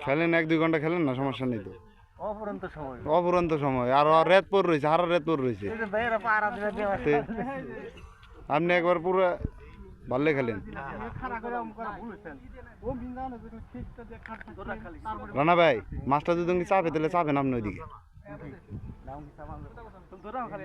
খেলেন এক দুই ঘণ্টা খেলেন না সমস্যা নেই তো অপরন্ত সময় অপুরন্ত সময় আর রেত পর রয়েছে হারা রেত পর রয়েছে আপনি একবার পুরো ভালো খেলেন রানা ভাই মাছটা যদি চাপে তাহলে চাপেন আপনি ওইদিকে খালি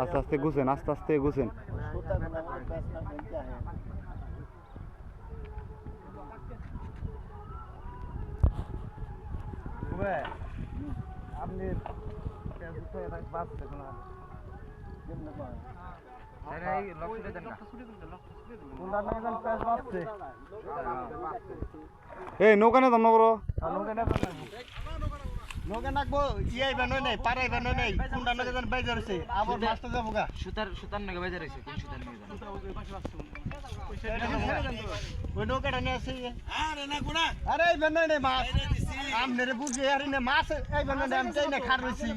আস্তে আস্তে গুছেন আস্তে আস্তে গুছেন আপনি। এই নৌকা না দাম না নৌকা নিয়ে যান না। নৌকা নাকবো ইয়াই বানো নেই পাড়াই বানো নেই কোনটা নৌকা যান বাইজা রয়েছে আবার মাছটা যাব গা। সুতার সুতার নাকি বাজার হয়েছে কোন সুতার নাকি ওই নৌকাটা নিয়ে আসে আরে এই বানো নেই মাছ। আমনে রে বুঝে আরে নে মাছ এই বানো নেই আমি চাই না খার রয়েছি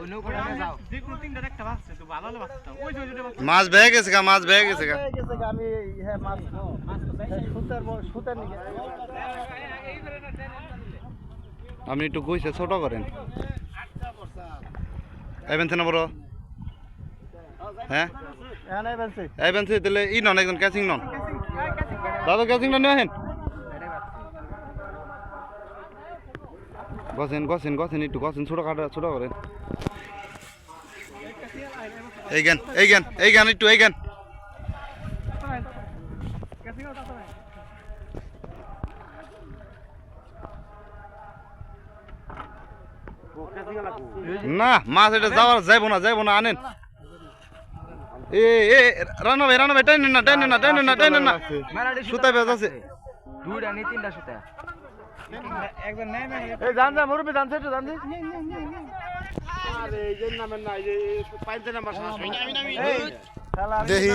ওই নৌকাটা নিয়ে যাও। মাছ বেয়ে গেছে গা মাছ বেয়ে গেছে গা। এই গেছে গা, আমি হ্যাঁ মাছ সুতার সুতার নিকে আপনি একটু গুইছে ছোট করেন। এবেন না বড় হ্যাঁ? হ্যাঁ নাই বলছি এবেন তাহলে ই নন একজন ক্যাচিং নন। দাদা ক্যাচিং নন নিয়ে গছেন গছেন গছেন একটু গছেন ছোট কাটা ছোট করেন। এই জ্ঞান এই জ্ঞান এই জ্ঞান একটু এই জ্ঞান না মাছ এটা যাওয়ার যাইবো না যাইবো না আনেন। এ এ রানা ভাই রানা ভাই টাইনেন না টাইনেন না টাইনেন না টাইনেন না। সুতা বেজ আছে। দুইটা নি তিনটা সুতা এই জান মুরবি আরে এই নামের এই নাম্বার দেহি।